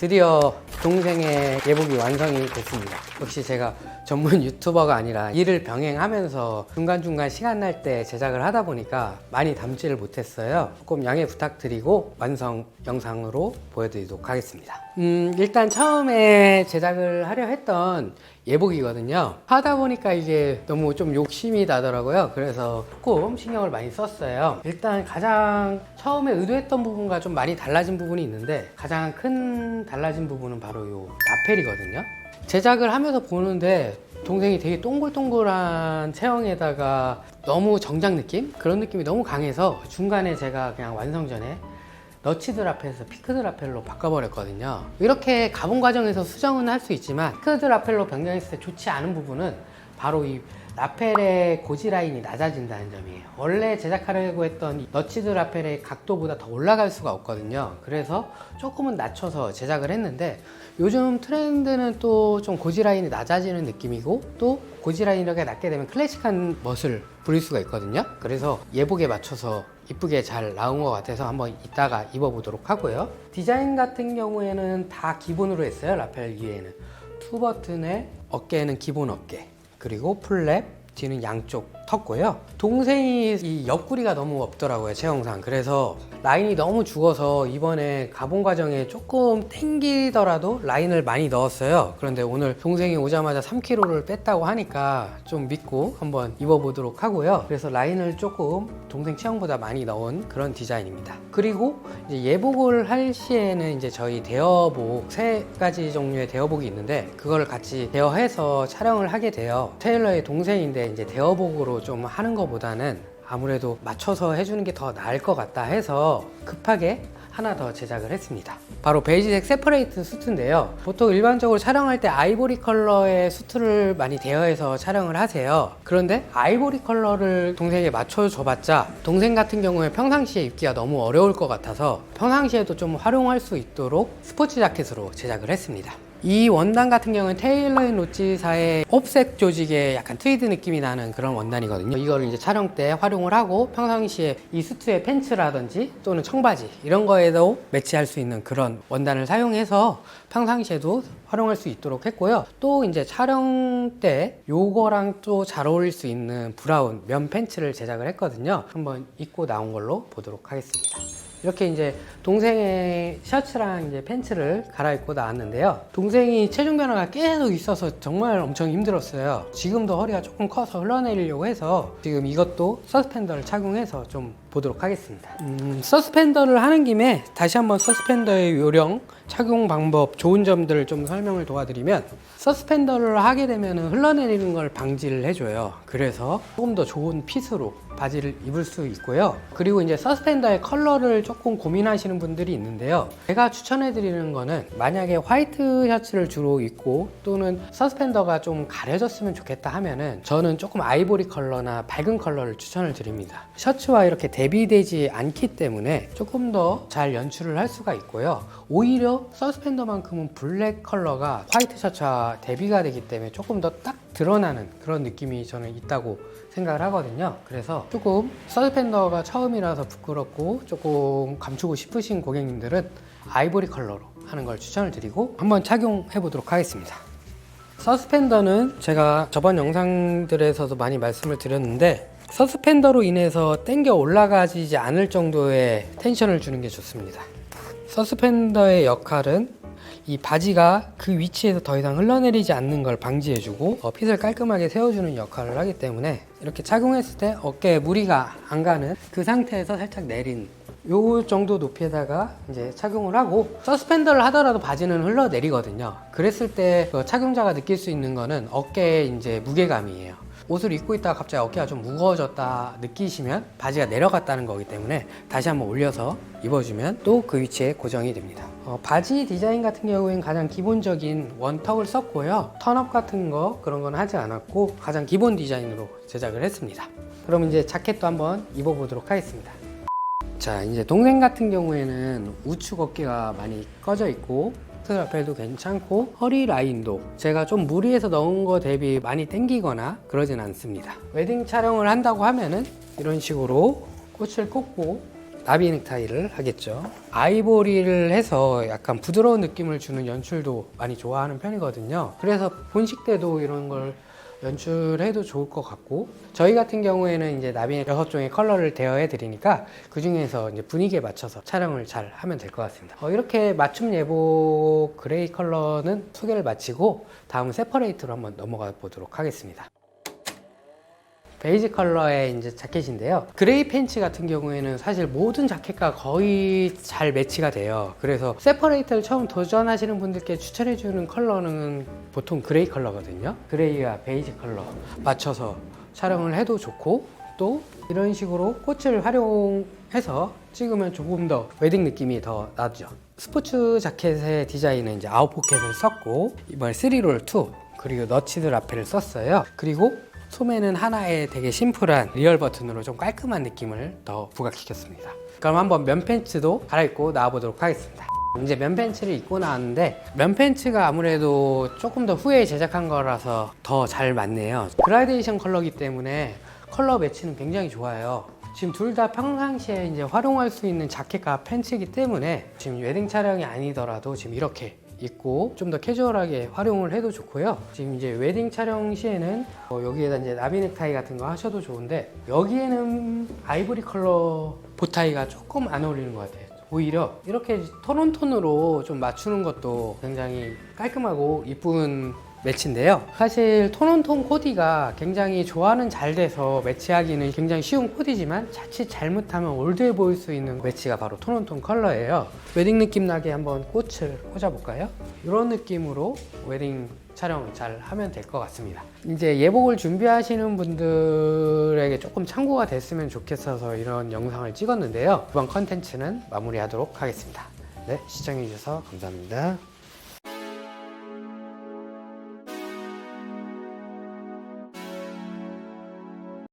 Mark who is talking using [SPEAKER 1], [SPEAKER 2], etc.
[SPEAKER 1] 드디어 동생의 예복이 완성이 됐습니다. 역시 제가 전문 유튜버가 아니라 일을 병행하면서 중간중간 시간 날 때 제작을 하다 보니까 많이 담지를 못했어요. 조금 양해 부탁드리고 완성 영상으로 보여드리도록 하겠습니다. 음, 일단 처음에 제작을 하려 했던 예복이거든요. 하다 보니까 이게 너무 좀 욕심이 나더라고요. 그래서 조금 신경을 많이 썼어요. 일단 가장 처음에 의도했던 부분과 좀 많이 달라진 부분이 있는데 가장 큰 달라진 부분은 바로 요 라펠이거든요. 제작을 하면서 보는데 동생이 되게 동글동글한 체형에다가 너무 정장 느낌? 그런 느낌이 너무 강해서 중간에 제가 그냥 완성 전에 너치드 라펠에서 피크드 라펠로 바꿔버렸거든요. 이렇게 가본 과정에서 수정은 할 수 있지만 피크드 라펠로 변경했을 때 좋지 않은 부분은 바로 이 라펠의 고지 라인이 낮아진다는 점이에요. 원래 제작하려고 했던 이 너치드 라펠의 각도보다 더 올라갈 수가 없거든요. 그래서 조금은 낮춰서 제작을 했는데 요즘 트렌드는 또 좀 고지 라인이 낮아지는 느낌이고 또 고지 라인이 이렇게 낮게 되면 클래식한 멋을 부릴 수가 있거든요. 그래서 예복에 맞춰서 이쁘게 잘 나온 것 같아서 한번 이따가 입어보도록 하고요. 디자인 같은 경우에는 다 기본으로 했어요. 라펠 위에는 투 버튼에 어깨에는 기본 어깨 그리고 풀랩 뒤는 양쪽 텄고요. 동생이 이 옆구리가 너무 없더라고요, 체형상. 그래서 라인이 너무 죽어서 이번에 가본 과정에 조금 땡기더라도 라인을 많이 넣었어요. 그런데 오늘 동생이 오자마자 3kg를 뺐다고 하니까 좀 믿고 한번 입어보도록 하고요. 그래서 라인을 조금 동생 체형보다 많이 넣은 그런 디자인입니다. 그리고 예복을 할 시에는 이제 저희 대여복 세 가지 종류의 대여복이 있는데 그걸 같이 대여해서 촬영을 하게 돼요. 테일러의 동생인데 이제 대여복으로 좀 하는 것보다는 아무래도 맞춰서 해주는 게 더 나을 것 같다 해서 급하게 하나 더 제작을 했습니다. 바로 베이지색 세퍼레이트 수트인데요. 보통 일반적으로 촬영할 때 아이보리 컬러의 수트를 많이 대여해서 촬영을 하세요. 그런데 아이보리 컬러를 동생에게 맞춰줘봤자 동생 같은 경우에 평상시에 입기가 너무 어려울 것 같아서 평상시에도 좀 활용할 수 있도록 스포츠 자켓으로 제작을 했습니다. 이 원단 같은 경우는 테일러인 로치사의 옵색 조직의 약간 트위드 느낌이 나는 그런 원단이거든요. 이거를 이제 촬영 때 활용을 하고 평상시에 이 수트의 팬츠라든지 또는 청바지 이런 거에도 매치할 수 있는 그런 원단을 사용해서 평상시에도 활용할 수 있도록 했고요. 또 이제 촬영 때 요거랑 또 잘 어울릴 수 있는 브라운 면 팬츠를 제작을 했거든요. 한번 입고 나온 걸로 보도록 하겠습니다. 이렇게 이제 동생의 셔츠랑 이제 팬츠를 갈아입고 나왔는데요. 동생이 체중 변화가 계속 있어서 정말 엄청 힘들었어요. 지금도 허리가 조금 커서 흘러내리려고 해서 지금 이것도 서스펜더를 착용해서 좀 보도록 하겠습니다. 음, 서스펜더를 하는 김에 다시 한번 서스펜더의 요령, 착용 방법, 좋은 점들을 좀 설명을 도와드리면 서스펜더를 하게 되면 흘러내리는 걸 방지를 해줘요. 그래서 조금 더 좋은 핏으로 바지를 입을 수 있고요. 그리고 이제 서스펜더의 컬러를 조금 고민하시는 분들이 있는데요. 제가 추천해드리는 거는 만약에 화이트 셔츠를 주로 입고 또는 서스펜더가 좀 가려졌으면 좋겠다 하면은 저는 조금 아이보리 컬러나 밝은 컬러를 추천을 드립니다. 셔츠와 이렇게 대비되지 않기 때문에 조금 더 잘 연출을 할 수가 있고요. 오히려 서스펜더만큼은 블랙 컬러가 화이트 셔츠와 대비가 되기 때문에 조금 더 딱 드러나는 그런 느낌이 저는 있다고 생각을 하거든요. 그래서 조금 서스펜더가 처음이라서 부끄럽고 조금 감추고 싶으신 고객님들은 아이보리 컬러로 하는 걸 추천을 드리고 한번 착용해 보도록 하겠습니다. 서스펜더는 제가 저번 영상들에서도 많이 말씀을 드렸는데 서스펜더로 인해서 땡겨 올라가지 않을 정도의 텐션을 주는 게 좋습니다. 서스펜더의 역할은 이 바지가 그 위치에서 더 이상 흘러내리지 않는 걸 방지해주고 어, 핏을 깔끔하게 세워주는 역할을 하기 때문에 이렇게 착용했을 때 어깨에 무리가 안 가는 그 상태에서 살짝 내린 요 정도 높이에다가 이제 착용을 하고 서스펜더를 하더라도 바지는 흘러내리거든요. 그랬을 때그 착용자가 느낄 수 있는 거는 어깨에 이제 무게감이에요. 옷을 입고 있다가 갑자기 어깨가 좀 무거워졌다 느끼시면 바지가 내려갔다는 거기 때문에 다시 한번 올려서 입어주면 또 그 위치에 고정이 됩니다. 어, 바지 디자인 같은 경우에는 가장 기본적인 원턱을 썼고요. 턴업 같은 거 그런 건 하지 않았고 가장 기본 디자인으로 제작을 했습니다. 그럼 이제 자켓도 한번 입어보도록 하겠습니다. 자 이제 동생 같은 경우에는 우측 어깨가 많이 꺼져 있고 트 라펠도 괜찮고 허리 라인도 제가 좀 무리해서 넣은 거 대비 많이 당기거나 그러진 않습니다 웨딩 촬영을 한다고 하면은 이런 식으로 꽃을 꽂고 나비 넥타이를 하겠죠. 아이보리를 해서 약간 부드러운 느낌을 주는 연출도 많이 좋아하는 편이거든요. 그래서 본식 때도 이런 걸 연출해도 좋을 것 같고 저희 같은 경우에는 이제 나비 여섯 종의 컬러를 대여해 드리니까 그 중에서 이제 분위기에 맞춰서 촬영을 잘 하면 될 것 같습니다. 어, 이렇게 맞춤 예복 그레이 컬러는 소개를 마치고 다음 세퍼레이트로 한번 넘어가 보도록 하겠습니다. 베이지 컬러의 이제 자켓인데요. 그레이 팬츠 같은 경우에는 사실 모든 자켓과 거의 잘 매치가 돼요. 그래서 세퍼레이트를 처음 도전하시는 분들께 추천해주는 컬러는 보통 그레이 컬러거든요. 그레이와 베이지 컬러 맞춰서 촬영을 해도 좋고 또 이런 식으로 꽃을 활용해서 찍으면 조금 더 웨딩 느낌이 더 나죠. 스포츠 자켓의 디자인은 이제 아웃 포켓을 썼고 이번에 3롤 2 그리고 너치드 라페를 썼어요. 그리고 소매는 하나의 되게 심플한 리얼 버튼으로 좀 깔끔한 느낌을 더 부각시켰습니다. 그럼 한번 면 팬츠도 갈아입고 나와보도록 하겠습니다. 이제 면 팬츠를 입고 나왔는데 면 팬츠가 아무래도 조금 더 후에 제작한 거라서 더 잘 맞네요. 그라데이션 컬러기 때문에 컬러 매치는 굉장히 좋아요. 지금 둘 다 평상시에 이제 활용할 수 있는 자켓과 팬츠이기 때문에 지금 웨딩 촬영이 아니더라도 지금 이렇게 입고 좀 더 캐주얼하게 활용을 해도 좋고요. 지금 이제 웨딩 촬영 시에는 어, 여기에다 이제 나비 넥타이 같은 거 하셔도 좋은데 여기에는 아이보리 컬러 보타이가 조금 안 어울리는 것 같아요. 오히려 이렇게 톤온 톤으로 좀 맞추는 것도 굉장히 깔끔하고 이쁜 매치인데요. 사실 톤온톤 코디가 굉장히 조화는 잘 돼서 매치하기는 굉장히 쉬운 코디지만 자칫 잘못하면 올드해 보일 수 있는 매치가 바로 톤온톤 컬러예요. 웨딩 느낌 나게 한번 꽃을 꽂아볼까요? 이런 느낌으로 웨딩 촬영 잘 하면 될 것 같습니다. 이제 예복을 준비하시는 분들에게 조금 참고가 됐으면 좋겠어서 이런 영상을 찍었는데요. 이번 컨텐츠는 마무리하도록 하겠습니다. 네, 시청해주셔서 감사합니다.